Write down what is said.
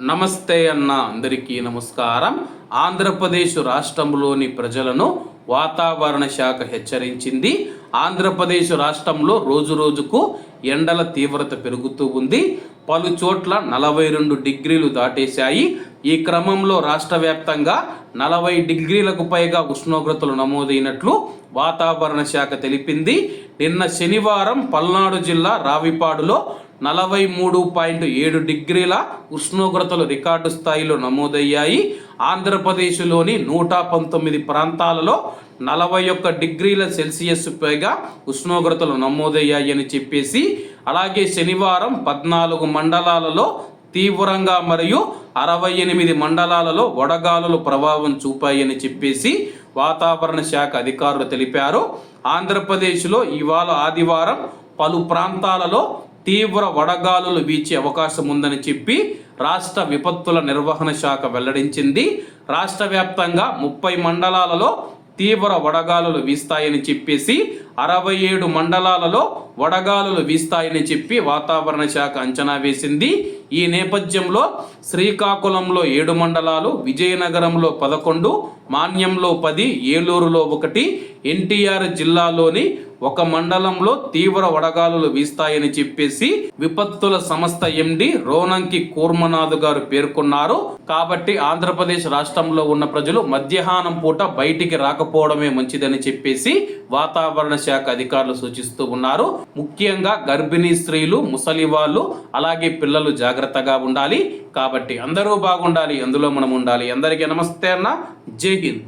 నమస్తే అన్న అందరికీ నమస్కారం. ఆంధ్రప్రదేశ్ రాష్ట్రంలోని ప్రజలను వాతావరణ శాఖ హెచ్చరించింది. ఆంధ్రప్రదేశ్ రాష్ట్రంలో రోజు రోజుకు ఎండల తీవ్రత పెరుగుతూ ఉంది. పలు చోట్ల నలభై రెండు డిగ్రీలు దాటేశాయి. ఈ క్రమంలో రాష్ట్ర వ్యాప్తంగా నలభై డిగ్రీలకు పైగా ఉష్ణోగ్రతలు నమోదైనట్లు వాతావరణ శాఖ తెలిపింది. నిన్న శనివారం పల్నాడు జిల్లా రావిపాడులో నలభై మూడు పాయింట్ ఏడు డిగ్రీల ఉష్ణోగ్రతలు రికార్డు స్థాయిలో నమోదయ్యాయి. ఆంధ్రప్రదేశ్లోని నూట పంతొమ్మిది ప్రాంతాలలో నలభై ఒక్క డిగ్రీల సెల్సియస్ పైగా ఉష్ణోగ్రతలు నమోదయ్యాయని చెప్పేసి అలాగే శనివారం పద్నాలుగు మండలాలలో తీవ్రంగా మరియు అరవై ఎనిమిది మండలాలలో వడగాలులు ప్రభావం చూపాయని చెప్పేసి వాతావరణ శాఖ అధికారులు తెలిపారు. ఆంధ్రప్రదేశ్లో ఇవాళ ఆదివారం పలు ప్రాంతాలలో తీవ్ర వడగాలులు వీచే అవకాశం ఉందని చెప్పి రాష్ట్ర విపత్తుల నిర్వహణ శాఖ వెల్లడించింది. రాష్ట్ర వ్యాప్తంగా ముప్పై మండలాలలో తీవ్ర వడగాలులు వీస్తాయని చెప్పేసి అరవై ఏడు మండలాలలో వడగాలులు వీస్తాయని చెప్పి వాతావరణ శాఖ అంచనా వేసింది. ఈ నేపథ్యంలో శ్రీకాకుళంలో ఏడు మండలాలు విజయనగరంలో పదకొండు మాన్యంలో పది ఏలూరులో ఒకటి ఎన్టీఆర్ జిల్లాలోని ఒక మండలంలో తీవ్ర వడగాలులు వీస్తాయని చెప్పేసి విపత్తుల సంస్థ ఎండి రోనంకి కూర్మనాథ్ గారు పేర్కొన్నారు. కాబట్టి ఆంధ్రప్రదేశ్ రాష్ట్రంలో ఉన్న ప్రజలు మధ్యాహ్నం పూట బయటికి రాకపోవడమే మంచిదని చెప్పేసి వాతావరణ శాఖ అధికారులు సూచిస్తూ ఉన్నారు. ముఖ్యంగా గర్భిణీ స్త్రీలు ముసలి వాళ్ళు అలాగే పిల్లలు జాగ్రత్తగా ఉండాలి. కాబట్టి అందరూ బాగుండాలి అందులో మనం ఉండాలి. అందరికీ నమస్తే అన్న. జై హింద్.